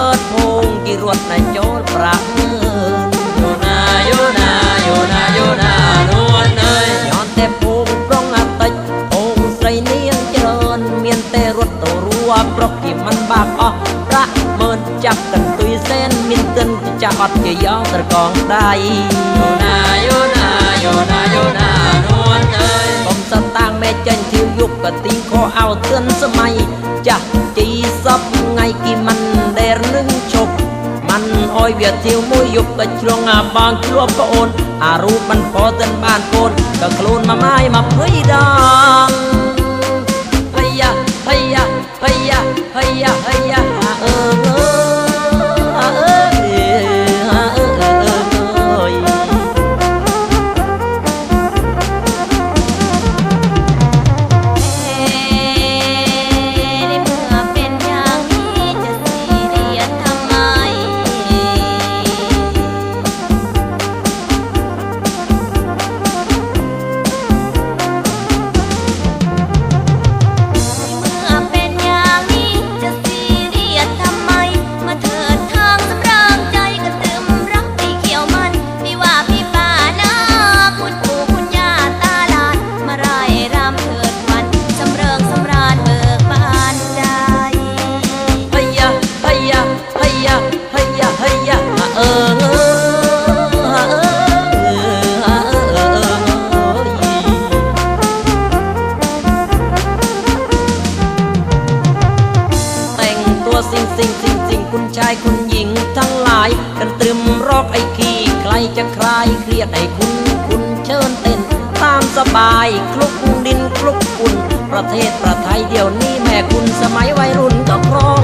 កើតភូមិគេរត់ណែចូលប្រាក់យោណាយោណាយោណាយោណានួនអើយយន់តែភូមិប្រងអតិចអូនស្រីនាងច្រើនមានតែរត់ទៅរួប្រុសគេមិនបាបអស់ប្រាក់មើលចាប់កន្ទុយសែនមានទិនចាក់អត់ជាយ៉ងត្រកងដៃយោណាយោណាយោណាយោណានួនអើយកុំសតាំងមេចេញជាយុគកទីខោអោទិនសម័យចាស់ យវាធៀវមួយយប់ក៏ជ្រងអាបងធ្លាប់ប្អូនអារូបមិនពអទិនបានកូនក៏ខ្លួនមួយម៉ាយមកភ័យដង สิ่งสิ่งสิ่งสิ่งคุณชายคุณหญิงทั้งหลาย กันตรึมรอกไอ้ขี้ใครจะคลายเครียดไอ้คุณคุณเชิญเต้น ตามสบายคลุกดินคลุกฝุ่นประเทศประไทยเดี๋ยวนี้แม่คุณสมัยวัยรุ่นก็ครอง